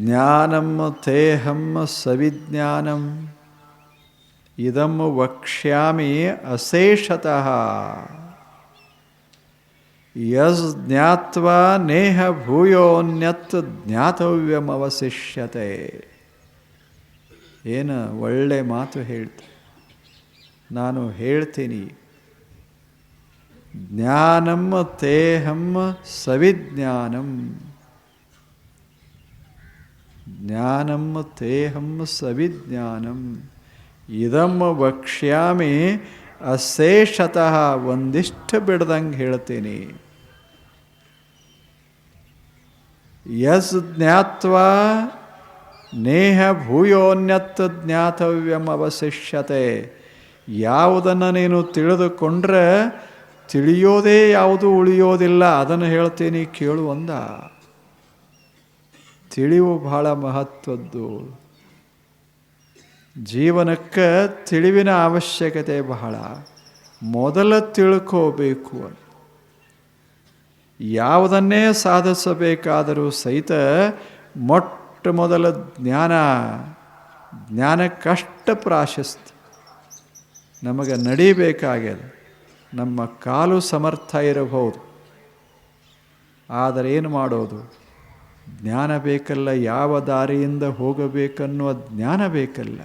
ಜ್ಞಾನಂ ತೇಹಂ ಸವಿಜ್ಞಾನಂ. ಇದಂ ವಕ್ಷ್ಯಾಮಿ ಅಶೇಷತಃ ಯಸ್ ಜ್ಞಾತ್ವಾ ನೇಹ ಭೂಯೋನ್ಯತ್ ಜ್ಞಾತವ್ಯಮವಶಿಷ್ಯತೆ ಏನು ಒಳ್ಳೆ ಮಾತು ಹೇಳ್ತೆ. ನಾನು ಹೇಳ್ತೀನಿ. ಜ್ಞಾನಂ ತೇಹಂ ಸವಿಜ್ಞಾನಂ. ಜ್ಞಾನಂ ತೇಹಂ ಸವಿಜ್ಞಾನಂ. ಇದಂ ವಕ್ಷ್ಯಾಮಿ ಅಶೇಷತಃ ಒಂದಿಷ್ಟು ಬಿಡ್ದಂಗೆ ಹೇಳ್ತೀನಿ. ಯಸ್ ಜ್ಞಾತ್ವಾ ನೇಹ ಭೂಯೋನ್ಯತ್ ಜ್ಞಾತವ್ಯಂ ಅವಶಿಷ್ಯತೆ. ಯಾವುದನ್ನು ನೀನು ತಿಳಿದುಕೊಂಡ್ರೆ ತಿಳಿಯೋದೇ ಯಾವುದು ಉಳಿಯೋದಿಲ್ಲ. ಅದನ್ನು ಹೇಳ್ತೀನಿ ಕೇಳು ತಿಳಿವು ಬಹಳ ಮಹತ್ವದ್ದು. ಜೀವನಕ್ಕೆ ತಿಳಿವಿನ ಅವಶ್ಯಕತೆ ಬಹಳ. ಮೊದಲ ತಿಳ್ಕೋಬೇಕು. ಯಾವುದನ್ನೇ ಸಾಧಿಸಬೇಕಾದರೂ ಸಹಿತ ಮೊಟ್ಟ ಮೊದಲ ಜ್ಞಾನ, ಜ್ಞಾನಕ್ಕಷ್ಟ ಪ್ರಾಶಸ್ತ್ಯ. ನಮಗೆ ನಡಿಬೇಕಾಗ್ಯದ. ನಮ್ಮ ಕಾಲು ಸಮರ್ಥ ಇರಬಹುದು. ಆದರೆ ಏನು ಮಾಡೋದು? ಜ್ಞಾನ ಬೇಕಲ್ಲ, ಯಾವ ದಾರಿಯಿಂದ ಹೋಗಬೇಕನ್ನುವ ಜ್ಞಾನ ಬೇಕಲ್ಲ.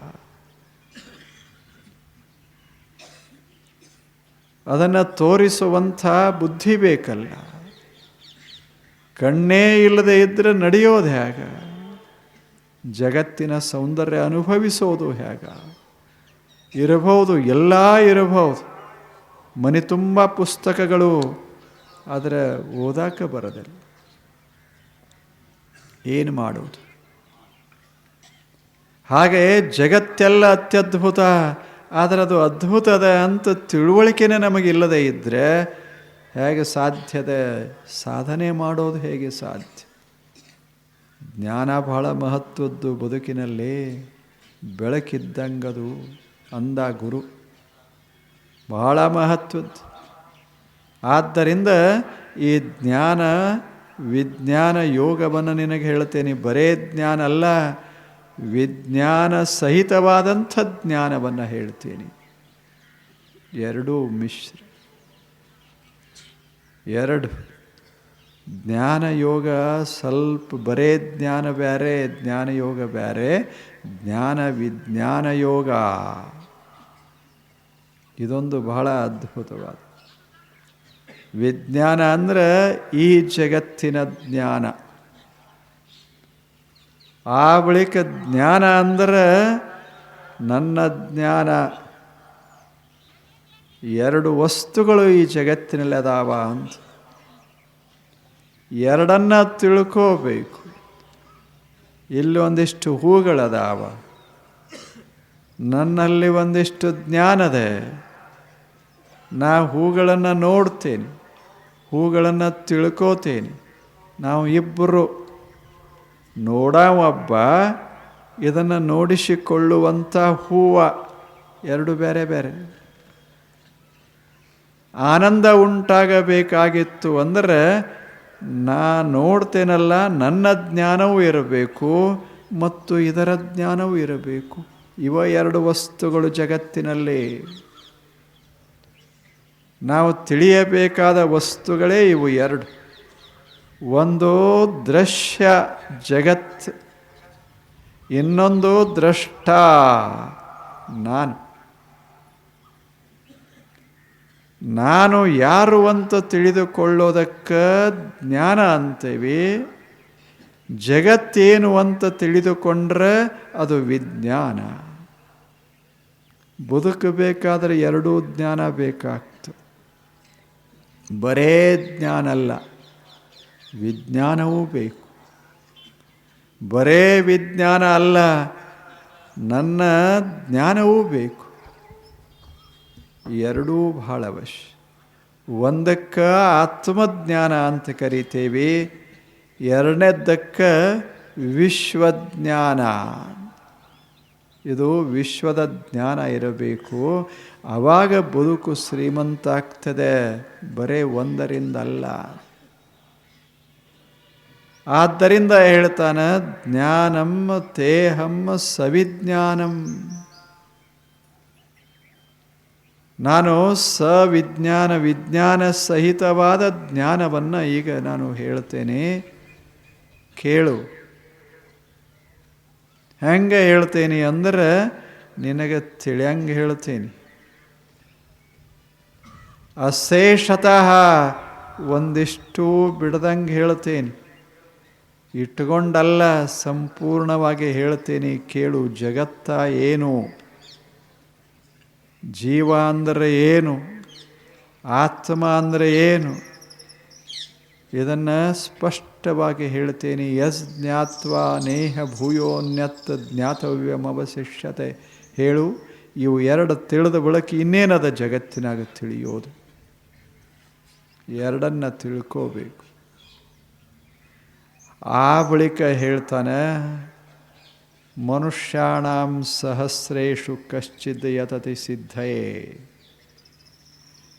ಅದನ್ನು ತೋರಿಸುವಂಥ ಬುದ್ಧಿ ಬೇಕಲ್ಲ. ಕಣ್ಣೇ ಇಲ್ಲದೆ ಇದ್ದರೆ ನಡೆಯೋದು ಹೇಗ? ಜಗತ್ತಿನ ಸೌಂದರ್ಯ ಅನುಭವಿಸೋದು ಹೇಗ? ಇರಬಹುದು, ಎಲ್ಲ ಇರಬಹುದು. ಮನೆ ತುಂಬ ಪುಸ್ತಕಗಳು, ಆದರೆ ಓದಾಕ ಬರೋದಿಲ್ಲ. ಏನು ಮಾಡೋದು ಹಾಗೆ ಜಗತ್ತೆಲ್ಲ ಅತ್ಯದ್ಭುತ ಆದರೆ ಅದು ಅದ್ಭುತದ ಅಂತ ತಿಳುವಳಿಕೆನೇ ನಮಗಿಲ್ಲದೆ ಇದ್ದರೆ ಹೇಗೆ ಸಾಧ್ಯದ ಸಾಧನೆ ಮಾಡೋದು ಹೇಗೆ ಸಾಧ್ಯ? ಜ್ಞಾನ ಬಹಳ ಮಹತ್ವದ್ದು ಬದುಕಿನಲ್ಲಿ ಬೆಳಕಿದ್ದಂಗದು ಅಂದ ಗುರು. ಬಹಳ ಮಹತ್ವದ್ದು. ಆದ್ದರಿಂದ ಈ ಜ್ಞಾನ ವಿಜ್ಞಾನ ಯೋಗವನ್ನು ನಿನಗೆ ಹೇಳ್ತೇನೆ ಬರೇ ಜ್ಞಾನ ಅಲ್ಲ, ವಿಜ್ಞಾನ ಸಹಿತವಾದಂಥ ಜ್ಞಾನವನ್ನು ಹೇಳ್ತೀನಿ. ಎರಡೂ ಮಿಶ್ರ. ಎರಡು, ಜ್ಞಾನ ಯೋಗ ಸ್ವಲ್ಪ, ಬರೇ ಜ್ಞಾನ ಬೇರೆ ಜ್ಞಾನ ಯೋಗ ಬೇರೆ ಜ್ಞಾನ ವಿಜ್ಞಾನ ಯೋಗ. ಇದೊಂದು ಬಹಳ ಅದ್ಭುತವಾದ ವಿಜ್ಞಾನ ಅಂದ್ರೆ ಈ ಜಗತ್ತಿನ ಜ್ಞಾನ. ಆ ಬಳಿಕ ಜ್ಞಾನ ಅಂದ್ರೆ ನನ್ನ ಜ್ಞಾನ. ಎರಡು ವಸ್ತುಗಳು ಈ ಜಗತ್ತಿನಲ್ಲಿ ಅದಾವ ಅಂತ. ಎರಡನ್ನ ತಿಳ್ಕೋಬೇಕು. ಇಲ್ಲಿ ಒಂದಿಷ್ಟು ಹೂಗಳದಾವ ನನ್ನಲ್ಲಿ ಒಂದಿಷ್ಟು ಜ್ಞಾನದೆ. ನಾ ಹೂಗಳನ್ನು ನೋಡ್ತೇನೆ. ಹೂಗಳನ್ನು ತಿಳ್ಕೋತೇನೆ. ನಾವು ಇಬ್ಬರು ನೋಡವೊಬ್ಬ, ಇದನ್ನು ನೋಡಿಸಿಕೊಳ್ಳುವಂಥ ಹೂವ ಎರಡು ಬೇರೆ ಬೇರೆ. ಆನಂದ ಉಂಟಾಗಬೇಕಾಗಿತ್ತು ಅಂದರೆ, ನಾ ನೋಡ್ತೇನಲ್ಲ, ನನ್ನ ಜ್ಞಾನವೂ ಇರಬೇಕು ಮತ್ತು ಇದರ ಜ್ಞಾನವೂ ಇರಬೇಕು. ಇವ ಎರಡು ವಸ್ತುಗಳು ಜಗತ್ತಿನಲ್ಲಿ. ನಾವು ತಿಳಿಯಬೇಕಾದ ವಸ್ತುಗಳೇ ಇವು ಎರಡು. ಒಂದು ದೃಶ್ಯ ಜಗತ್, ಇನ್ನೊಂದು ದ್ರಷ್ಟ ನಾನು. ನಾನು ಯಾರು ಅಂತ ತಿಳಿದುಕೊಳ್ಳೋದಕ್ಕೆ ಜ್ಞಾನ ಅಂತೀವಿ. ಜಗತ್ತೇನು ಅಂತ ತಿಳಿದುಕೊಂಡ್ರೆ ಅದು ವಿಜ್ಞಾನ. ಬದುಕಬೇಕಾದ್ರೆ ಎರಡೂ ಜ್ಞಾನ ಬೇಕಾಗ್ತದೆ. ಬರೇ ಜ್ಞಾನ ಅಲ್ಲ. ವಿಜ್ಞಾನವೂ ಬೇಕು. ಬರೇ ವಿಜ್ಞಾನ ಅಲ್ಲ, ನನ್ನ ಜ್ಞಾನವೂ ಬೇಕು. ಎರಡೂ ಬಹಳ ಅವಶ್ಯ. ಒಂದಕ್ಕೆ ಆತ್ಮಜ್ಞಾನ ಅಂತ ಕರಿತೇವೆ, ಎರಡನೇದ್ದಕ್ಕೆ ವಿಶ್ವಜ್ಞಾನ. ಇದು ವಿಶ್ವದ ಜ್ಞಾನ ಇರಬೇಕು. ಆವಾಗ ಬದುಕು ಶ್ರೀಮಂತ ಆಗ್ತದೆ ಬರೇ ಒಂದರಿಂದಲ್ಲ. ಆದ್ದರಿಂದ ಹೇಳ್ತಾನೆ, ಜ್ಞಾನಂ ತೇಹಂ ಸವಿಜ್ಞಾನಂ. ನಾನು ಸವಿಜ್ಞಾನ ವಿಜ್ಞಾನ ಸಹಿತವಾದ ಜ್ಞಾನವನ್ನು ಈಗ ನಾನು ಹೇಳ್ತೇನೆ. ಕೇಳು. ಹೆಂಗೆ ಹೇಳ್ತೇನೆ ಅಂದ್ರೆ ನಿನಗೆ ತಿಳಿಯಂಗೆ ಹೇಳ್ತೀನಿ. ಅಶೇಷತಃ ಒಂದಿಷ್ಟು ಬಿಡ್ದಂಗೆ ಹೇಳ್ತೀನಿ. ಇಟ್ಕೊಂಡಲ್ಲ ಸಂಪೂರ್ಣವಾಗಿ ಹೇಳ್ತೀನಿ ಕೇಳು ಜಗತ್ತ ಏನು? ಜೀವ ಅಂದರೆ ಏನು? ಆತ್ಮ ಅಂದರೆ ಏನು? ಇದನ್ನು ಸ್ಪಷ್ಟವಾಗಿ ಹೇಳ್ತೇನೆ. ಯಸ್ ಜ್ಞಾತ್ವ ನೇಹ ಭೂಯೋನ್ಯತ್ ಜ್ಞಾತವ್ಯಮವಶಿಷ್ಯತೆ ಹೇಳು, ಇವು ಎರಡು ತಿಳಿದ ಬಳಕೆ ಇನ್ನೇನದ ಜಗತ್ತಿನಾಗ ತಿಳಿಯೋದು? ಎರಡನ್ನ ತಿಳ್ಕೋಬೇಕು. ಆ ಬಳಿಕ ಹೇಳ್ತಾನೆ, ಮನುಷ್ಯಾಣಾಂ ಸಹಸ್ರೇಷು ಕಶ್ಚಿದ್ ಯತತಿ ಸಿದ್ಧಯೇ.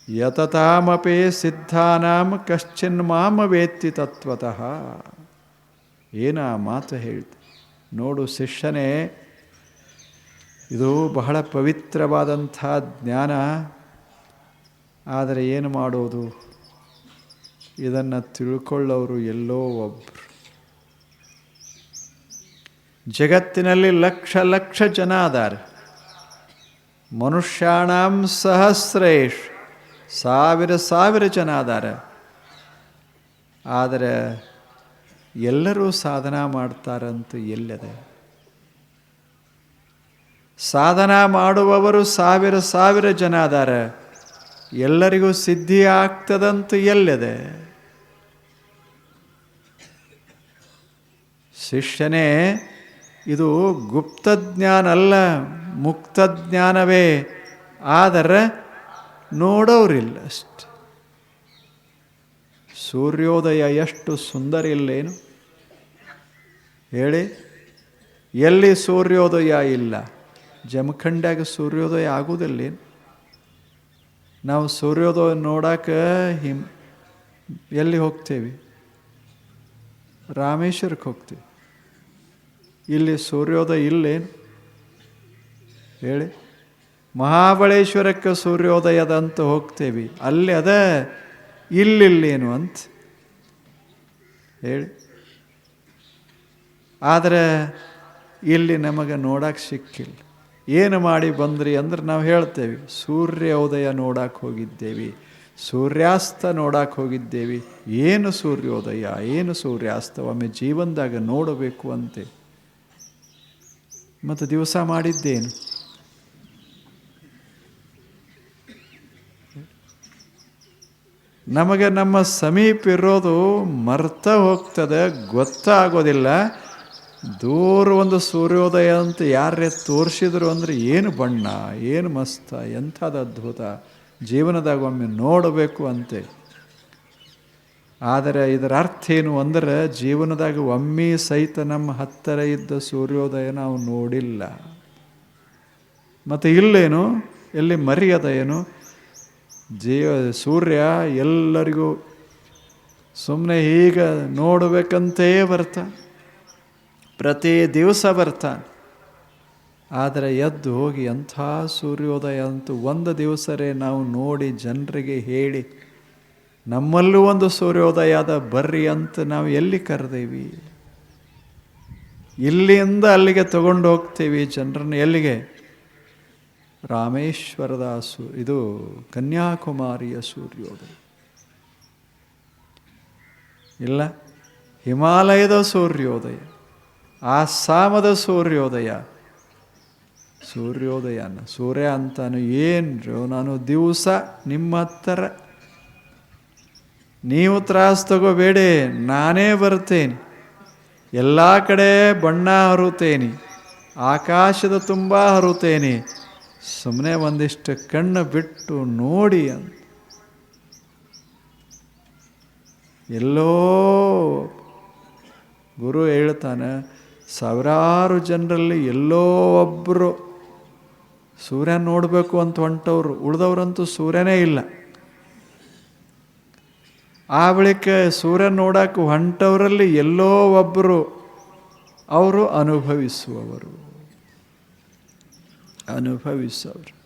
ಯತತಾಮಪಿ ಸಿದ್ಧಾನಾಂ ಕಶ್ಚಿನ್ ಮಾಮ ವೇತ್ತಿ ತತ್ವತಃ ಏನ ಮಾತು ಹೇಳ್ತು। ನೋಡು ಶಿಷ್ಯನೇ, ಇದು ಬಹಳ ಪವಿತ್ರವಾದಂಥ ಜ್ಞಾನ, ಆದರೆ ಏನು ಮಾಡೋದು? ಇದನ್ನು ತಿಳ್ಕೊಳ್ಳೋರು ಎಲ್ಲೋ ಒಬ್ಬರು ಜಗತ್ತಿನಲ್ಲಿ ಲಕ್ಷ ಲಕ್ಷ ಜನ ಅದಾರೆ. ಮನುಷ್ಯಾಣಂ ಸಹಸ್ರೇಶ್. ಸಾವಿರ ಸಾವಿರ ಜನ ಅದಾರೆ. ಆದರೆ ಎಲ್ಲರೂ ಸಾಧನ ಮಾಡ್ತಾರಂತ ಎಲ್ಲದೆ. ಸಾಧನ ಮಾಡುವವರು ಸಾವಿರ ಸಾವಿರ ಜನ ಅದಾರೆ. ಎಲ್ಲರಿಗೂ ಸಿದ್ಧಿ ಆಗ್ತದಂತ ಎಲ್ಲದೆ. ಶಿಷ್ಯನೇ, ಇದು ಗುಪ್ತಜ್ಞಾನ ಅಲ್ಲ ಮುಕ್ತ ಜ್ಞಾನವೇ ಆದರೆ ನೋಡೋರಿಲ್ಲ ಅಷ್ಟೆ. ಸೂರ್ಯೋದಯ ಎಷ್ಟು ಸುಂದರ ಇಲ್ಲೇನು? ಹೇಳಿ. ಎಲ್ಲಿ ಸೂರ್ಯೋದಯ ಇಲ್ಲ? ಜಮಖಂಡ್ಯಾಗ ಸೂರ್ಯೋದಯ ಆಗೋದಿಲ್ಲೇನು? ನಾವು ಸೂರ್ಯೋದಯ ನೋಡಕ್ಕೆ ಹಿಮ್, ಎಲ್ಲಿ ಹೋಗ್ತೇವೆ? ರಾಮೇಶ್ವರಕ್ಕೆ ಹೋಗ್ತೀವಿ. ಇಲ್ಲಿ ಸೂರ್ಯೋದಯ ಇಲ್ಲೇನು? ಹೇಳಿ. ಮಹಾಬಳೇಶ್ವರಕ್ಕೆ ಸೂರ್ಯೋದಯದಂತ ಹೋಗ್ತೇವೆ. ಅಲ್ಲಿ ಅದ ಇಲ್ಲಿಲ್ಲೇನು ಅಂತ ಹೇಳಿ. ಆದರೆ ಇಲ್ಲಿ ನಮಗೆ ನೋಡಕ್ಕೆ ಸಿಕ್ಕಿಲ್ಲ. ಏನು ಮಾಡಿ ಬಂದ್ರಿ ಅಂದ್ರೆ ನಾವು ಹೇಳ್ತೇವೆ, ಸೂರ್ಯೋದಯ ನೋಡಕ್ಕೆ ಹೋಗಿದ್ದೇವೆ, ಸೂರ್ಯಾಸ್ತ ನೋಡಕ್ಕೆ ಹೋಗಿದ್ದೇವೆ. ಏನು ಸೂರ್ಯೋದಯ, ಏನು ಸೂರ್ಯಾಸ್ತ ಒಮ್ಮೆ ಜೀವನದಾಗ ನೋಡಬೇಕು ಅಂತೆ. ಮತ್ತು ದಿವಸ ಮಾಡಿದ್ದೇನು? ನಮಗೆ ನಮ್ಮ ಸಮೀಪ ಇರೋದು ಮರ್ತಾ ಹೋಗ್ತದೆ, ಗೊತ್ತಾಗೋದಿಲ್ಲ. ದೂರ ಒಂದು ಸೂರ್ಯೋದಯ ಅಂತ ಯಾರೇ ತೋರಿಸಿದ್ರು ಅಂದರೆ ಏನು ಬಣ್ಣ, ಏನು ಮಸ್ತ ಎಂಥದ್ದು ಅದ್ಭುತ. ಜೀವನದಾಗ ಒಮ್ಮೆ ನೋಡಬೇಕು ಅಂತೆ. ಆದರೆ ಇದರ ಅರ್ಥ ಏನು ಅಂದರೆ, ಜೀವನದಾಗ ಒಮ್ಮೆ ಸಹಿತ ನಮ್ಮ ಹತ್ತಿರ ಇದ್ದ ಸೂರ್ಯೋದಯ ನಾವು ನೋಡಿಲ್ಲ. ಮತ್ತು ಇಲ್ಲೇನು? ಎಲ್ಲಿ ಮರ್ಯಾದ ಏನು? ಜೀವ ಸೂರ್ಯ ಎಲ್ಲರಿಗೂ ಸುಮ್ಮನೆ ಈಗ ನೋಡಬೇಕಂತೇ ಬರ್ತಾ. ಪ್ರತಿ ದಿವಸ ಬರ್ತಾನೆ ಆದರೆ ಎದ್ದು ಹೋಗಿ ಎಂಥ ಸೂರ್ಯೋದಯ ಅಂತೂ ಒಂದು ದಿವಸರೇ ನಾವು ನೋಡಿ ಜನರಿಗೆ ಹೇಳಿ, ನಮ್ಮಲ್ಲೂ ಒಂದು ಸೂರ್ಯೋದಯ ಆದ ಬರ್ರಿ ಅಂತ ನಾವು ಎಲ್ಲಿ ಕರೆದೇವಿ? ಇಲ್ಲಿಂದ ಅಲ್ಲಿಗೆ ತಗೊಂಡು ಹೋಗ್ತೀವಿ ಜನರನ್ನು ಎಲ್ಲಿಗೆ? ರಾಮೇಶ್ವರದ ಸು ಇದು ಕನ್ಯಾಕುಮಾರಿಯ ಸೂರ್ಯೋದಯ. ಇಲ್ಲ, ಹಿಮಾಲಯದ ಸೂರ್ಯೋದಯ, ಆಸ್ಸಾಮದ ಸೂರ್ಯೋದಯ. ಸೂರ್ಯೋದಯನ, ಸೂರ್ಯ ಅಂತಾನು ಏನು ನಾನು ದಿವಸ ನಿಮ್ಮ ಹತ್ತಿರ ನೀವು ತ್ರಾಸು ತಗೋಬೇಡಿ, ನಾನೇ ಬರ್ತೇನೆ. ಎಲ್ಲ ಕಡೆ ಬಣ್ಣ ಹರುತ್ತೇನೆ ಆಕಾಶದ ತುಂಬ ಹರುತ್ತೇನೆ ಸುಮ್ಮನೆ ಒಂದಿಷ್ಟು ಕಣ್ಣು ಬಿಟ್ಟು ನೋಡಿ ಅಂತ. ಎಲ್ಲೋ ಗುರು ಹೇಳ್ತಾನೆ, ಸಾವಿರಾರು ಜನರಲ್ಲಿ ಎಲ್ಲೋ ಒಬ್ಬರು ಸೂರ್ಯ ನೋಡಬೇಕು ಅಂತ ಹೊಂಟವ್ರು, ಉಳಿದವ್ರಂತೂ ಸೂರ್ಯನೇ ಇಲ್ಲ. ಆ ಬಳಿಕ ಸೂರ್ಯ ನೋಡೋಕೆ ಹೊಂಟವರಲ್ಲಿ ಎಲ್ಲೋ ಒಬ್ಬರು ಅವರು ಅನುಭವಿಸುವವರು. ಅನುಭವಿಸೋರು.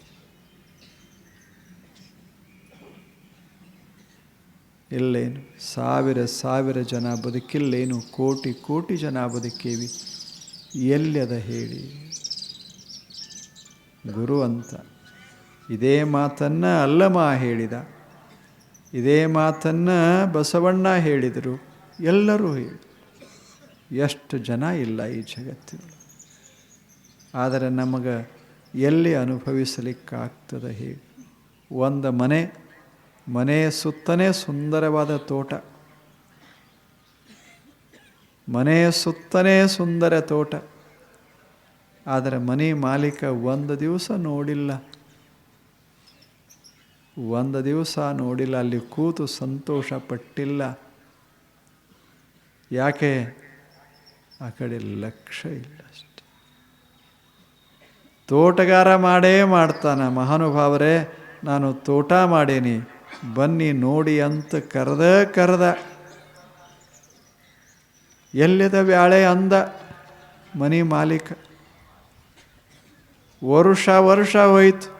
ಇಲ್ಲೇನು? ಸಾವಿರ ಸಾವಿರ ಜನ ಬದುಕಿಲ್ಲೇನು ಕೋಟಿ ಕೋಟಿ ಜನ ಬದುಕೇವಿ. ಎಲ್ಲದ ಹೇಳಿ? ಗುರು ಅಂತ. ಇದೇ ಮಾತನ್ನು ಅಲ್ಲಮ ಹೇಳಿದ. ಇದೇ ಮಾತನ್ನು ಬಸವಣ್ಣ ಹೇಳಿದರು. ಎಲ್ಲರೂ ಹೇಳಿ. ಎಷ್ಟು ಜನ ಇಲ್ಲ ಈ ಜಗತ್ತಿನಲ್ಲಿ. ಆದರೆ ನಮಗೆ ಎಲ್ಲಿ ಅನುಭವಿಸಲಿಕ್ಕಾಗ್ತದೆ ಹೇಳಿ ಒಂದು ಮನೆ, ಮನೆಯ ಸುತ್ತನೇ ಸುಂದರವಾದ ತೋಟ. ಮನೆಯ ಸುತ್ತನೇ ಸುಂದರ ತೋಟ. ಆದರೆ ಮನೆ ಮಾಲೀಕ ಒಂದು ದಿವಸ ನೋಡಿಲ್ಲ. ಒಂದು ದಿವಸ ನೋಡಿಲ್ಲ, ಅಲ್ಲಿ ಕೂತು ಸಂತೋಷ ಪಟ್ಟಿಲ್ಲ ಯಾಕೆ? ಆ ಕಡೆ ಲಕ್ಷ್ಯ ಇಲ್ಲ ತೋಟಗಾರ ಮಾಡೇ ಮಾಡ್ತಾನೆ. ಮಹಾನುಭಾವರೇ, ನಾನು ತೋಟ ಮಾಡೇನಿ. ಬನ್ನಿ ನೋಡಿ ಅಂತ ಕರೆದ ಕರೆದ. ಎಲ್ಲಿದ ಬ್ಯಾಳೆ ಅಂದ ಮನಿ ಮಾಲೀಕ. ವರುಷ ವರ್ಷ ಹೋಯ್ತು.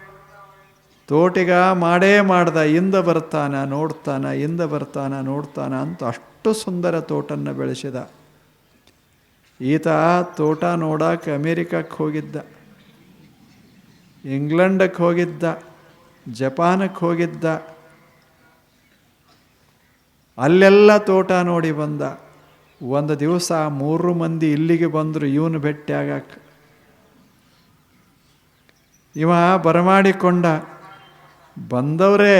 ತೋಟಿಗ ಮಾಡೇ ಮಾಡ್ದ, ಇಂದ ಬರ್ತಾನ, ನೋಡ್ತಾನ, ಇಂದ ಬರ್ತಾನ, ನೋಡ್ತಾನ ಅಂತ ಅಷ್ಟು ಸುಂದರ ತೋಟನ್ನು ಬೆಳೆಸಿದ. ಈತ ತೋಟ ನೋಡಕ್ಕೆ ಅಮೇರಿಕಕ್ಕೆ ಹೋಗಿದ್ದ. ಇಂಗ್ಲೆಂಡಕ್ಕೆ ಹೋಗಿದ್ದ ಜಪಾನಕ್ಕೆ ಹೋಗಿದ್ದ, ಅಲ್ಲೆಲ್ಲ ತೋಟ ನೋಡಿ ಬಂದ. ಒಂದು ದಿವಸ ಮೂರು ಮಂದಿ ಇಲ್ಲಿಗೆ ಬಂದರು, ಇವನು ಭೇಟಿ ಇವ ಬರಮಾಡಿಕೊಂಡ, ಬಂದವರೇ,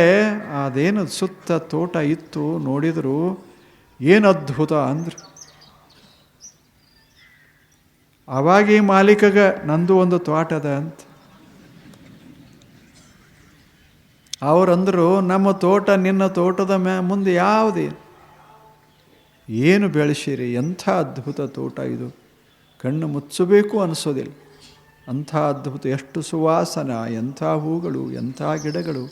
ಅದೇನು ಸುತ್ತ ತೋಟ ಇತ್ತು ನೋಡಿದರು, ಏನು ಅದ್ಭುತ ಅಂದರು. ಅವಾಗಿ ಮಾಲೀಕಗ, ನಂದು ಒಂದು ತೋಟದ ಅಂತ. ಅವರಂದರು, ನಮ್ಮ ತೋಟ ನಿನ್ನ ತೋಟದ ಮ್ಯಾ, ಮುಂದೆ ಯಾವುದೇ ಏನು? ಬೆಳೆಸಿರಿ, ಎಂಥ ಅದ್ಭುತ ತೋಟ ಇದು? ಕಣ್ಣು ಮುಚ್ಚಬೇಕು ಅನಿಸೋದಿಲ್ಲ. ಅಂಥ ಅದ್ಭುತ, ಎಷ್ಟು ಸುವಾಸನ, ಎಂಥ ಹೂಗಳು, ಎಂಥ ಗಿಡಗಳು?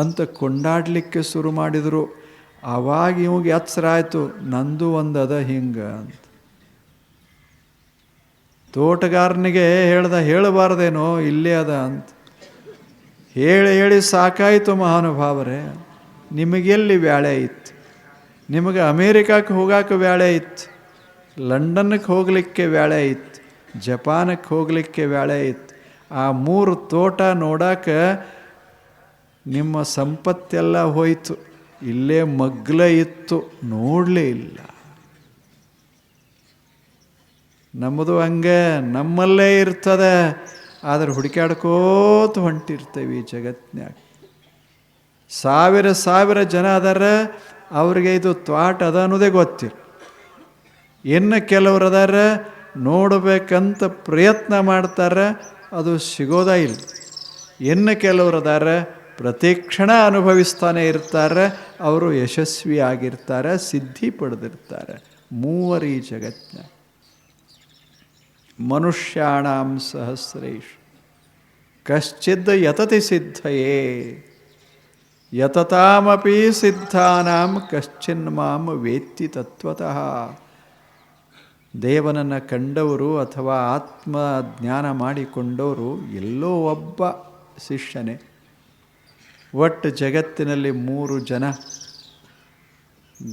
ಅಂತ ಕೊಂಡಾಡಲಿಕ್ಕೆ ಶುರು ಮಾಡಿದರು. ಆವಾಗ ಇವಾಗ ಎತ್ತರ ಆಯಿತು, ನಂದು ಒಂದದ ಹಿಂಗೆ ಅಂತ. ತೋಟಗಾರನಿಗೆ ಹೇಳ್ದ, ಹೇಳಬಾರ್ದೇನೋ, ಇಲ್ಲೇ ಅದ ಅಂತ. ಹೇಳಿ ಹೇಳಿ ಸಾಕಾಯಿತು ಮಹಾನುಭಾವರೇ. ನಿಮಗೆಲ್ಲಿ ವ್ಯಾಳೆ ಇತ್ತು? ನಿಮಗೆ ಅಮೇರಿಕಾಕ್ಕೆ ಹೋಗಾಕ ವ್ಯಾಳೆ ಇತ್ತು? ಲಂಡನ್ಗೆ ಹೋಗಲಿಕ್ಕೆ ವ್ಯಾಳೆ ಇತ್ತು? ಜಪಾನಕ್ಕೆ ಹೋಗಲಿಕ್ಕೆ ವ್ಯಾಳೆ ಇತ್ತು? ಆ ಮೂರು ತೋಟ ನೋಡಕ್ಕೆ ನಿಮ್ಮ ಸಂಪತ್ತೆಲ್ಲ ಹೋಯಿತು. ಇಲ್ಲೇ ಮಗ್ಲ ಇತ್ತು. ನೋಡಲೇ ಇಲ್ಲ. ನಮ್ಮದು ಹಂಗೆ ನಮ್ಮಲ್ಲೇ ಇರ್ತದೆ. ಆದರೆ ಹುಡುಕಾಡ್ಕೋತ ಹೊಂಟಿರ್ತೇವೆ ಈ ಜಗತ್ನ್ಯಾಗ. ಸಾವಿರ ಸಾವಿರ ಜನ ಅದಾರ, ಅವ್ರಿಗೆ ಇದು ತ್ವಾಟ ಅದ ಅನ್ನೋದೇ ಗೊತ್ತಿಲ್ಲ. ಇನ್ನು ಕೆಲವ್ರು ಅದಾರ, ನೋಡಬೇಕಂತ ಪ್ರಯತ್ನ ಮಾಡ್ತಾರೆ, ಅದು ಸಿಗೋದ ಇಲ್ಲ. ಇನ್ನು ಕೆಲವ್ರು ಅದಾರ ಪ್ರತಿ ಕ್ಷಣ ಅನುಭವಿಸ್ತಾನೆ ಇರ್ತಾರೆ, ಅವರು ಯಶಸ್ವಿಯಾಗಿರ್ತಾರೆ, ಸಿದ್ಧಿ ಪಡೆದಿರ್ತಾರೆ, ಮೂವರು ಜಗತ್ತಿನ ಮನುಷ್ಯಾಣಂ ಸಹಸ್ರೇಶ್. ಕಶ್ಚಿದ್ ಯತತಿ ಸಿದ್ಧಯೇ. ಯತತಾಮಪಿ ಸಿದ್ಧಾನಾಂ ಕಶ್ಚಿನ್ ಮಾಂ ವೇತ್ತಿ ತತ್ವತಃ. ದೇವನನ್ನು ಕಂಡವರು ಅಥವಾ ಆತ್ಮ ಜ್ಞಾನ ಮಾಡಿಕೊಂಡವರು ಎಲ್ಲೋ ಒಬ್ಬ ಶಿಷ್ಯನೇ. ಒಟ್ಟು ಜಗತ್ತಿನಲ್ಲಿ ಮೂರು ಜನ.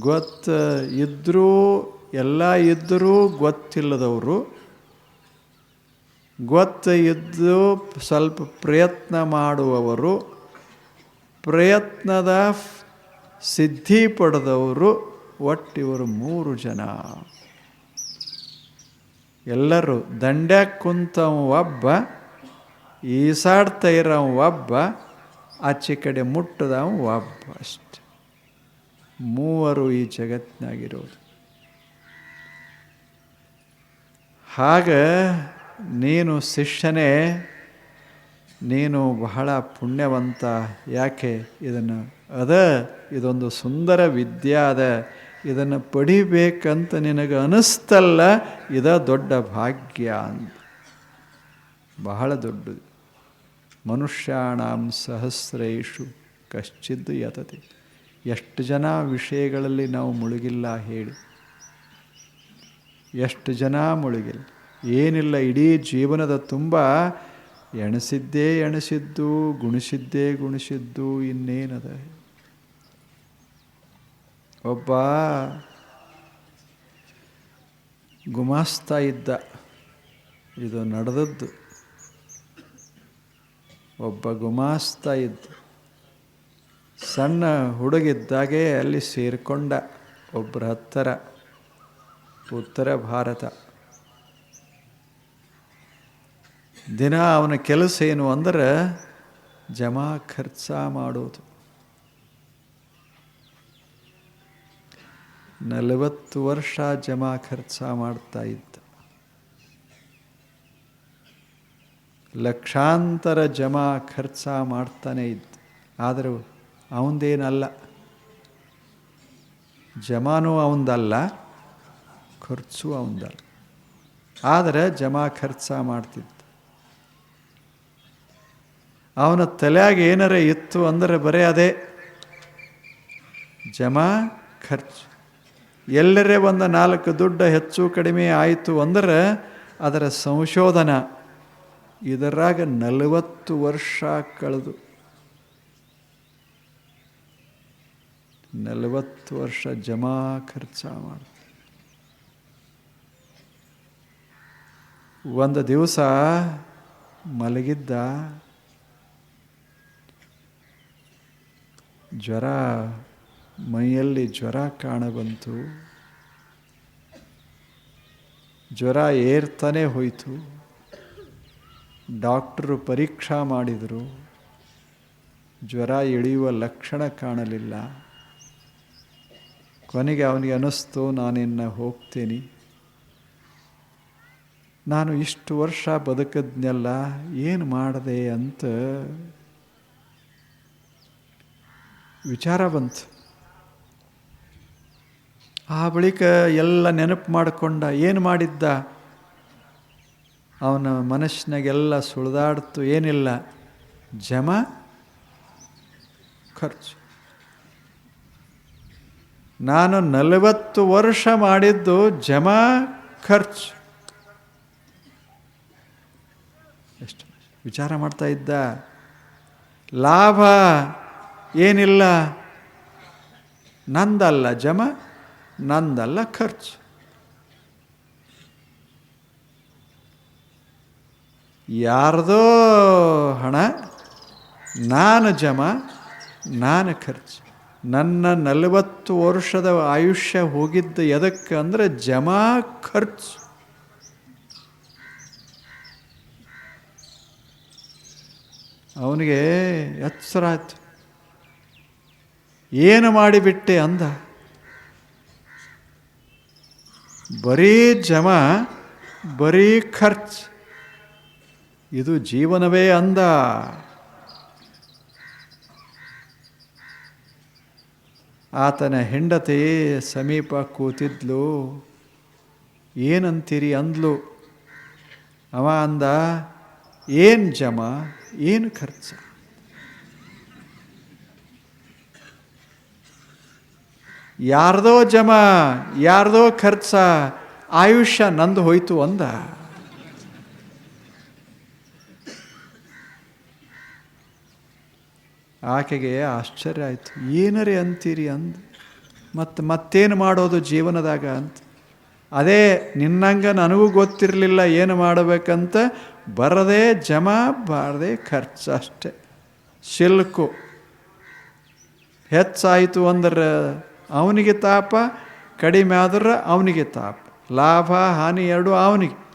ಗೊತ್ತ ಇದ್ದರೂ ಎಲ್ಲ ಇದ್ದರೂ ಗೊತ್ತಿಲ್ಲದವರು ಗೊತ್ತ ಸ್ವಲ್ಪ ಪ್ರಯತ್ನ ಮಾಡುವವರು, ಪ್ರಯತ್ನದ ಸಿದ್ಧಿ ಪಡೆದವರು ಒಟ್ಟಿವರು ಮೂರು ಜನ. ಎಲ್ಲರೂ ದಂಡ್ಯಾಗ ಕುಂತವ ಒಬ್ಬ ಈಸಾಡ್ತಾ ಇರೋ ಒಬ್ಬ, ಆಚೆ ಕಡೆ ಮುಟ್ಟದವ ಒಬ್ಬ ಅಷ್ಟೆ. ಮೂವರು ಈ ಜಗತ್ತಿನಾಗಿರೋದು. ಹಾಗ ನೀನು ಶಿಷ್ಯನೇ, ನೀನು ಬಹಳ ಪುಣ್ಯವಂತ, ಯಾಕೆ? ಇದನ್ನು ಅದ, ಇದೊಂದು ಸುಂದರ ವಿದ್ಯೆ ಅದ. ಇದನ್ನು ಪಡಿಬೇಕಂತ ನಿನಗೆ ಅನಿಸ್ತಲ್ಲ, ಇದ ದೊಡ್ಡ ಭಾಗ್ಯ ಅಂತ. ಬಹಳ ದೊಡ್ಡದು. ಮನುಷ್ಯಾಣಾಂ ಸಹಸ್ರೇಶು ಕಶ್ಚಿದ್ ಯತತಿ. ಎಷ್ಟು ಜನ ವಿಷಯಗಳಲ್ಲಿ ನಾವು ಮುಳುಗಿಲ್ಲ ಹೇಳಿ. ಎಷ್ಟು ಜನ ಮುಳುಗಿಲ್ಲ. ಏನಿಲ್ಲ, ಇಡೀ ಜೀವನದ ತುಂಬ ಎಣಸಿದ್ದೇ ಎಣಸಿದ್ದು, ಗುಣಿಸಿದ್ದೇ ಗುಣಿಸಿದ್ದು ಇನ್ನೇನದ? ಒಬ್ಬ ಗುಮಾಸ್ತಾ ಇದ್ದ. ಇದು ನಡೆದದ್ದು. ಒಬ್ಬ ಗುಮಾಸ್ತಾ ಇದ್ದ. ಸಣ್ಣ ಹುಡುಗಿದ್ದಾಗೆ ಅಲ್ಲಿ ಸೇರಿಕೊಂಡ ಒಬ್ಬರ ಹತ್ತರ, ಉತ್ತರ ಭಾರತ. ದಿನ ಅವನ ಕೆಲಸ ಏನು ಅಂದ್ರೆ ಜಮಾ ಖರ್ಚ ಮಾಡೋದು. ನಲವತ್ತು ವರ್ಷ ಜಮಾ ಖರ್ಚ ಮಾಡ್ತಾ ಇದ್ದ. ಲಕ್ಷಾಂತರ ಜಮಾ ಖರ್ಚ ಮಾಡ್ತಾನೆ ಇದ್ದ. ಆದರೂ ಅವಂದೇನಲ್ಲ ಜಮಾನೂ ಅವಂದಲ್ಲ ಖರ್ಚು ಅವಂದಲ್ಲ ಆದರೆ ಜಮಾ ಖರ್ಚ ಮಾಡ್ತಿದ್ದ. ಅವನ ತಲೆಯಾಗ ಏನಾರೇ ಇತ್ತು ಅಂದರೆ ಬರೀ ಅದೇ. ಜಮಾ ಖರ್ಚು. ಎಲ್ಲರೇ ಒಂದು ನಾಲ್ಕು ದುಡ್ಡು ಹೆಚ್ಚು ಕಡಿಮೆ ಆಯಿತು ಅಂದರೆ ಅದರ ಸಂಶೋಧನ. ಇದರಾಗ ನಲವತ್ತು ವರ್ಷ ಕಳೆದು. ನಲವತ್ತು ವರ್ಷ ಜಮಾ ಖರ್ಚ ಮಾಡ್ತಾರೆ ಒಂದು ದಿವಸ ಮಲಗಿದ್ದ. ಜ್ವರ, ಮೈಯಲ್ಲಿ ಜ್ವರ ಕಾಣಬಂತು ಜ್ವರ ಏರ್ತಾನೆ ಹೋಯಿತು. ಡಾಕ್ಟ್ರು ಪರೀಕ್ಷಾ ಮಾಡಿದರು. ಜ್ವರ ಇಳಿಯುವ ಲಕ್ಷಣ ಕಾಣಲಿಲ್ಲ. ಕೊನೆಗೆ ಅವನಿಗೆ ಅನ್ನಿಸ್ತು, ನಾನಿನ್ನು ಹೋಗ್ತೀನಿ. ನಾನು ಇಷ್ಟು ವರ್ಷ ಬದುಕದ್ನೆಲ್ಲ, ಏನು ಮಾಡಿದೆ ಅಂತ ವಿಚಾರ ಬಂತು ಆ ಬಳಿಕ ಎಲ್ಲ ನೆನಪು ಮಾಡಿಕೊಂಡ ಏನು ಮಾಡಿದ್ದ? ಅವನ ಮನಸ್ಸಿನಾಗೆಲ್ಲ ಸುಳಿದಾಡ್ತು, ಏನಿಲ್ಲ. ಜಮ ಖರ್ಚು. ನಾನು ನಲವತ್ತು ವರ್ಷ ಮಾಡಿದ್ದು ಜಮ ಖರ್ಚು. ಎಷ್ಟು ವಿಚಾರ ಮಾಡ್ತಾ ಇದ್ದ? ಲಾಭ. ಏನಿಲ್ಲ. ನಂದಲ್ಲ ಜಮ, ನಂದಲ್ಲ ಖರ್ಚು. ಯಾರದೋ ಹಣ, ನಾನು ಜಮ, ನಾನು ಖರ್ಚು. ನನ್ನ ನಲವತ್ತು ವರ್ಷದ ಆಯುಷ್ಯ ಹೋಗಿದ್ದ ಎದಕ್ಕೆ ಅಂದರೆ ಜಮಾ, ಖರ್ಚು. ಅವನಿಗೆ ಎಚ್ಚರ ಆಯ್ತು ಏನು ಮಾಡಿಬಿಟ್ಟೆ ಅಂದ? ಬರೀ ಜಮ, ಬರೀ ಖರ್ಚ್. ಇದು ಜೀವನವೇ ಅಂದ. ಆತನ ಹೆಂಡತಿ ಸಮೀಪ ಕೂತಿದ್ಲು. ಏನಂತೀರಿ ಅಂದ್ಲು? ಅವ ಅಂದ, ಏನು ಜಮ, ಏನು ಖರ್ಚು? ಯಾರ್ದೋ ಜಮ, ಯಾರ್ದೋ ಖರ್ಚ, ಆಯುಷ್ಯ ನಂದು ಹೋಯ್ತು ಅಂದ. ಆಕೆಗೆ ಆಶ್ಚರ್ಯ ಆಯಿತು. ಏನರಿ ಅಂತೀರಿ ಅಂದ. ಮತ್ತು ಮತ್ತೇನು ಮಾಡೋದು ಜೀವನದಾಗ ಅಂತ. ಅದೇ ನಿನ್ನಂಗೆ ನನಗೂ ಗೊತ್ತಿರಲಿಲ್ಲ ಏನು ಮಾಡಬೇಕಂತ. ಬರದೇ ಜಮಾ, ಬಾರದೆ ಖರ್ಚು ಅಷ್ಟೆ. ಶಿಲ್ಕು ಹೆಚ್ಚಾಯಿತು ಅಂದ್ರೆ ಅವನಿಗೆ ತಾಪ, ಕಡಿಮೆ ಆದ್ರೆ ಅವನಿಗೆ ತಾಪ. ಲಾಭ, ಹಾನಿ ಎರಡು ಅವನಿಗೆ.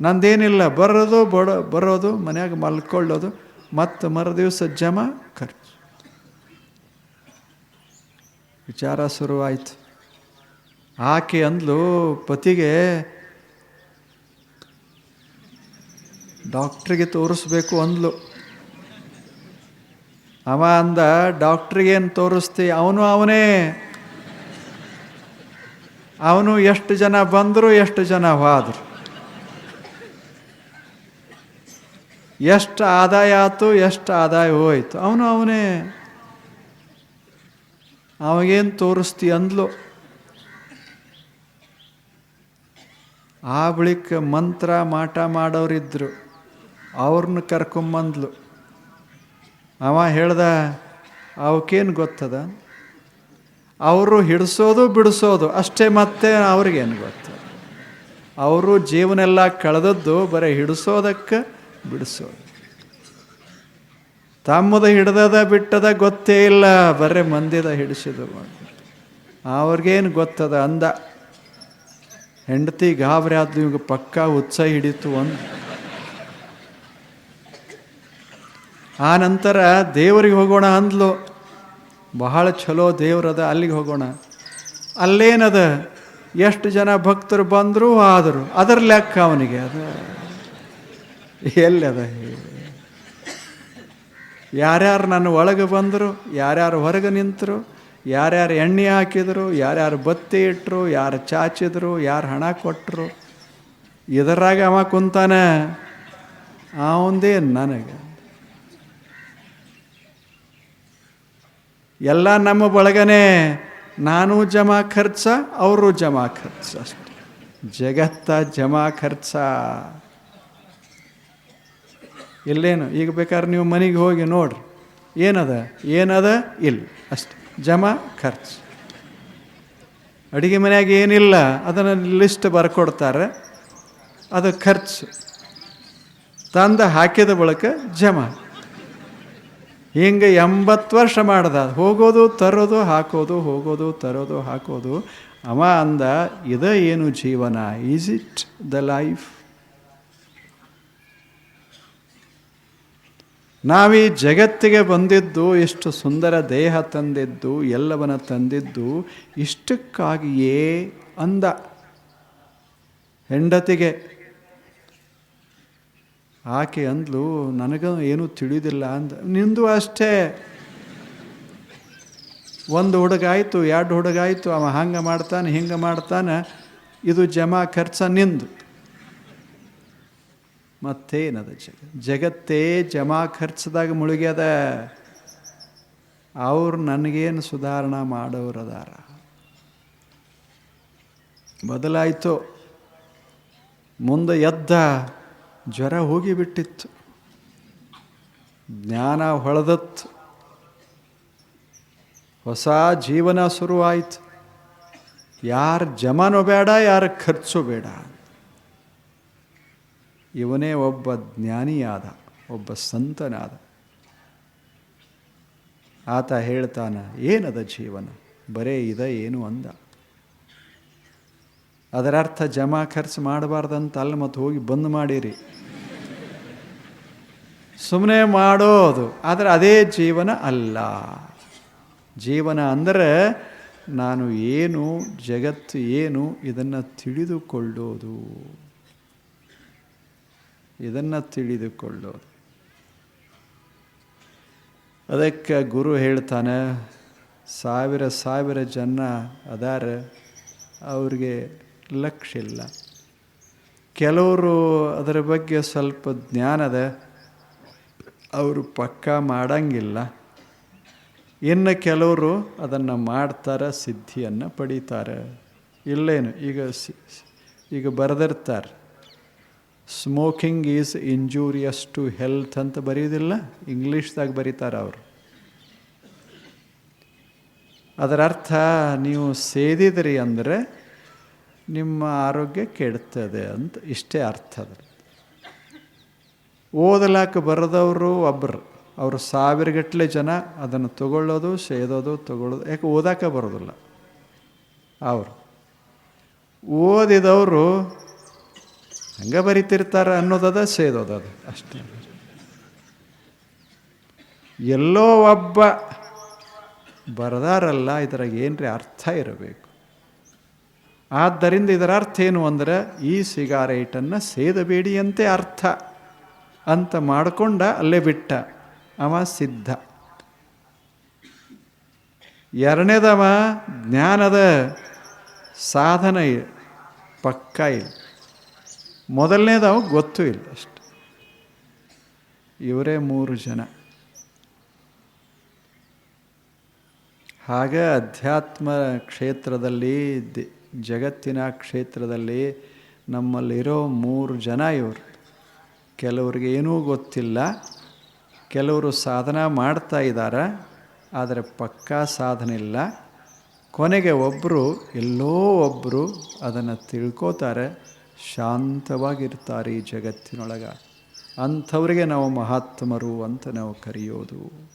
ನಂದೇನಿಲ್ಲ, ಬರೋದು ಬಡ, ಬರೋದು, ಮನೆಯಾಗ ಮಲ್ಕೊಳ್ಳೋದು, ಮತ್ತು ಮರು ದಿವಸ ಜಮ ಖರ್ಚು. ವಿಚಾರ ಶುರುವಾಯಿತು. ಆಕೆ ಅಂದ್ಲು, ಪತಿಗೆ ಡಾಕ್ಟ್ರಿಗೆ ತೋರಿಸ್ಬೇಕು ಅಂದ್ಲು. ಅವ ಅಂದ ಡಾಕ್ಟ್ರಿಗೇನು ತೋರಿಸ್ತಿ? ಅವನು ಅವನೇ. ಅವನು ಎಷ್ಟು ಜನ ಬಂದರು ಎಷ್ಟು ಜನ ಹೋದರು. ಎಷ್ಟು ಆದಾಯ ಆಯ್ತು, ಎಷ್ಟು ಆದಾಯ ಹೋಯ್ತು. ಅವನು ಅವನೇ. ಅವಾಗೇನು ತೋರಿಸ್ತಿ ಅಂದ್ಲು. ಆ ಬಳಿಕ ಮಂತ್ರ ಮಾಟ ಮಾಡೋರಿದ್ರು. ಅವ್ರನ್ನ ಕರ್ಕೊಂಬಂದ್ಲು. ಅವ ಹೇಳ್ದ ಅವಕ್ಕೇನು ಗೊತ್ತದ? ಅವರು ಹಿಡಿಸೋದು ಬಿಡಿಸೋದು, ಅಷ್ಟೇ ಮತ್ತೆ ಅವ್ರಿಗೇನು ಗೊತ್ತು? ಅವರು ಜೀವನೆಲ್ಲ ಕಳೆದದ್ದು ಬರೀ ಹಿಡಿಸೋದಕ್ಕೆ ಬಿಡಿಸೋದು. ತಮ್ಮದ ಹಿಡ್ದದ ಬಿಟ್ಟದ ಗೊತ್ತೇ ಇಲ್ಲ, ಬರೀ ಮಂದಿದ ಹಿಡಿಸಿದ ಅವ್ರಿಗೇನು ಗೊತ್ತದ ಅಂದ? ಹೆಂಡತಿ ಗಾಬರಿ ಆದ್ಲು ಇವಾಗ ಪಕ್ಕ ಉತ್ಸಾಹ ಹಿಡಿತು ಅಂದ. ಆ ನಂತರ ದೇವರಿಗೆ ಹೋಗೋಣ ಅಂದ್ಲು. ಬಹಳ ಚಲೋ ದೇವ್ರದ ಅಲ್ಲಿಗೆ ಹೋಗೋಣ. ಅಲ್ಲೇನದ, ಎಷ್ಟು ಜನ ಭಕ್ತರು ಬಂದರೂ ಆದರು, ಅದರ ಲೆಕ್ಕ ಅವನಿಗೆ ಅದ. ಎಲ್ಲದ? ಯಾರ್ಯಾರು ನನ್ನ ಒಳಗೆ ಬಂದರು, ಯಾರ್ಯಾರು ಹೊರಗೆ ನಿಂತರು, ಯಾರ್ಯಾರು ಎಣ್ಣೆ ಹಾಕಿದರು, ಯಾರ್ಯಾರು ಬತ್ತಿ ಇಟ್ಟರು ಯಾರು ಚಾಚಿದ್ರು, ಯಾರು ಹಣ ಕೊಟ್ಟರು ಇದರಾಗ ಅವ ಕುಂತಾನೆ? ಅವಂದೇ ನನಗೆ. ಎಲ್ಲ ನಮ್ಮ ಬಳಗನೆ ನಾನು ಜಮಾ ಖರ್ಚ, ಅವರು ಜಮಾ ಖರ್ಚ ಅಷ್ಟೆ. ಜಗತ್ತ ಜಮಾ ಖರ್ಚ. ಇಲ್ಲೇನು? ಈಗ ಬೇಕಾದ್ರೆ ನೀವು ಮನೆಗೆ ಹೋಗಿ ನೋಡ್ರಿ. ಏನದ? ಏನದ? ಇಲ್ಲ. ಅಷ್ಟೆ. ಜಮಾ ಖರ್ಚು. ಅಡುಗೆ ಮನೆಯಾಗ ಏನಿಲ್ಲ, ಅದನ್ನು ಲಿಸ್ಟ್ ಬರ್ಕೊಡ್ತಾರೆ. ಅದು ಖರ್ಚು. ತಂದು ಹಾಕಿದ ಬಳಿಕ ಜಮಾ. ಹಿಂಗೆ ಎಂಬತ್ತು ವರ್ಷ ಮಾಡ್ದ. ಹೋಗೋದು, ತರೋದು, ಹಾಕೋದು, ಹೋಗೋದು, ತರೋದು, ಹಾಕೋದು. ಅವ ಅಂದ, ಇದ ಏನು ಜೀವನ? ಈಸ್ ಇಟ್ ದ ಲೈಫ್ ನಾವೀ ಜಗತ್ತಿಗೆ ಬಂದಿದ್ದು, ಇಷ್ಟು ಸುಂದರ ದೇಹ ತಂದಿದ್ದು, ಎಲ್ಲವನ್ನ ತಂದಿದ್ದು, ಇಷ್ಟಕ್ಕಾಗಿಯೇ ಅಂದ. ಹೆಂಡತಿಗೆ ಆಕೆ ಅಂದ್ಲು, ನನಗೂ ಏನೂ ತಿಳಿದಿಲ್ಲ ಅಂದ ನಿಂದು ಅಷ್ಟೇ. ಒಂದು ಹುಡುಗಾಯಿತು ಎರಡು ಹುಡುಗಾಯಿತು ಅವ ಹಂಗೆ ಮಾಡ್ತಾನೆ, ಹಿಂಗೆ ಮಾಡ್ತಾನೆ, ಇದು ಜಮಾ ಖರ್ಚ ನಿಂದು. ಮತ್ತೇನದ ಜಗ? ಜಗತ್ತೇ ಜಮಾ ಖರ್ಚದಾಗ ಮುಳುಗ್ಯದ. ಅವ್ರು ನನಗೇನು ಸುಧಾರಣಾ ಮಾಡೋರದಾರ? ಬದಲಾಯಿತು. ಮುಂದೆ ಎದ್ದ. ಜ್ವರ ಹೋಗಿಬಿಟ್ಟಿತ್ತು ಜ್ಞಾನ ಹೊಳೆದತ್ತು. ಹೊಸ ಜೀವನ ಶುರುವಾಯಿತು. ಯಾರ ಜಮಾನು ಬೇಡ, ಯಾರ ಖರ್ಚು ಬೇಡ. ಇವನೇ ಒಬ್ಬ ಜ್ಞಾನಿಯಾದ, ಒಬ್ಬ ಸಂತನಾದ. ಆತ ಹೇಳ್ತಾನ, ಏನದ ಜೀವನ? ಬರೇ ಇದ ಏನು ಅಂದ? ಅದರರ್ಥ ಜಮಾ ಖರ್ಚು ಮಾಡಬಾರ್ದಂತ ಅಲ್ಲ ಮತ್ತು ಹೋಗಿ ಬಂದ್ ಮಾಡಿರಿ. ಸುಮ್ಮನೆ ಮಾಡೋದು. ಆದರೆ ಅದೇ ಜೀವನ ಅಲ್ಲ. ಜೀವನ ಅಂದರೆ ನಾನು ಏನು, ಜಗತ್ತು ಏನು, ಇದನ್ನು ತಿಳಿದುಕೊಳ್ಳೋದು. ಇದನ್ನು ತಿಳಿದುಕೊಳ್ಳೋದು. ಅದಕ್ಕೆ ಗುರು ಹೇಳ್ತಾನೆ, ಸಾವಿರ ಸಾವಿರ ಜನ ಅದಾರ, ಅವ್ರಿಗೆ ಲಕ್ಷ ಇಲ್ಲ. ಕೆಲವರು ಅದರ ಬಗ್ಗೆ ಸ್ವಲ್ಪ ಜ್ಞಾನದ ಅವರು ಪಕ್ಕ ಮಾಡಂಗಿಲ್ಲ. ಇನ್ನು ಕೆಲವರು ಅದನ್ನು ಮಾಡ್ತಾರೆ, ಸಿದ್ಧಿಯನ್ನು ಪಡೀತಾರೆ. ಇಲ್ಲೇನು, ಈಗ ಈಗ ಬರೆದಿರ್ತಾರೆ. Smoking is injurious to health ಅಂತ ಬರೆಯೋದಿಲ್ಲ ಇಂಗ್ಲೀಷ್ದಾಗ ಬರೀತಾರೆ ಅವರು. ಅದರ ಅರ್ಥ, ನೀವು ಸೇದಿದ್ರಿ ಅಂದರೆ ನಿಮ್ಮ ಆರೋಗ್ಯ ಕೆಡ್ತದೆ ಅಂತ ಇಷ್ಟೇ ಅರ್ಥ ಅದ ಓದಲಾಕ ಬರದವರು ಒಬ್ಬರು ಅವರು ಸಾವಿರಗಟ್ಟಲೆ ಜನ ಅದನ್ನು ತಗೊಳ್ಳೋದು, ಸೇದೋದು, ತಗೊಳ್ಳೋದು. ಯಾಕೆ ಓದಾಕ ಬರೋದಿಲ್ಲ? ಅವರು. ಓದಿದವರು ಹಂಗೆ ಬರಿತಿರ್ತಾರೆ ಅನ್ನೋದದ ಸೇದೋದದು ಅಷ್ಟೇ. ಎಲ್ಲೋ ಒಬ್ಬ ಬರದಾರಲ್ಲ, ಇದ್ರಾಗ ಏನ್ರಿ ಅರ್ಥ ಇರಬೇಕು? ಆದ್ದರಿಂದ ಇದರ ಅರ್ಥ ಏನು ಅಂದರೆ, ಈ ಸಿಗಾರೇಟನ್ನು ಸೇದಬೇಡಿ ಅಂತೆ ಅರ್ಥ. ಅಂತ ಮಾಡಿಕೊಂಡ ಅಲ್ಲೇ ಬಿಟ್ಟ. ಅವ ಸಿದ್ಧ. ಎರಡನೇದವ ಜ್ಞಾನದ ಸಾಧನ ಪಕ್ಕ ಇಲ್ಲ. ಮೊದಲನೇದವ ಗೊತ್ತು ಇಲ್ಲ ಅಷ್ಟು. ಇವರೇ ಮೂರು ಜನ. ಹಾಗೆ ಅಧ್ಯಾತ್ಮ ಕ್ಷೇತ್ರದಲ್ಲಿ, ಜಗತ್ತಿನ ಕ್ಷೇತ್ರದಲ್ಲಿ ನಮ್ಮಲ್ಲಿರೋ ಮೂರು ಜನ ಇವರು. ಕೆಲವ್ರಿಗೆ ಏನೂ ಗೊತ್ತಿಲ್ಲ. ಕೆಲವರು ಸಾಧನ ಮಾಡ್ತಾ ಇದ್ದಾರೆ ಆದರೆ ಪಕ್ಕಾ ಸಾಧನೆ ಇಲ್ಲ. ಕೊನೆಗೆ ಒಬ್ಬರು ಎಲ್ಲೋ ಒಬ್ಬರು ಅದನ್ನು ತಿಳ್ಕೋತಾರೆ, ಶಾಂತವಾಗಿರ್ತಾರೆ ಈ ಜಗತ್ತಿನೊಳಗೆ. ಅಂಥವ್ರಿಗೆ ನಾವು ಮಹಾತ್ಮರು ಅಂತ ನಾವು ಕರೆಯೋದು.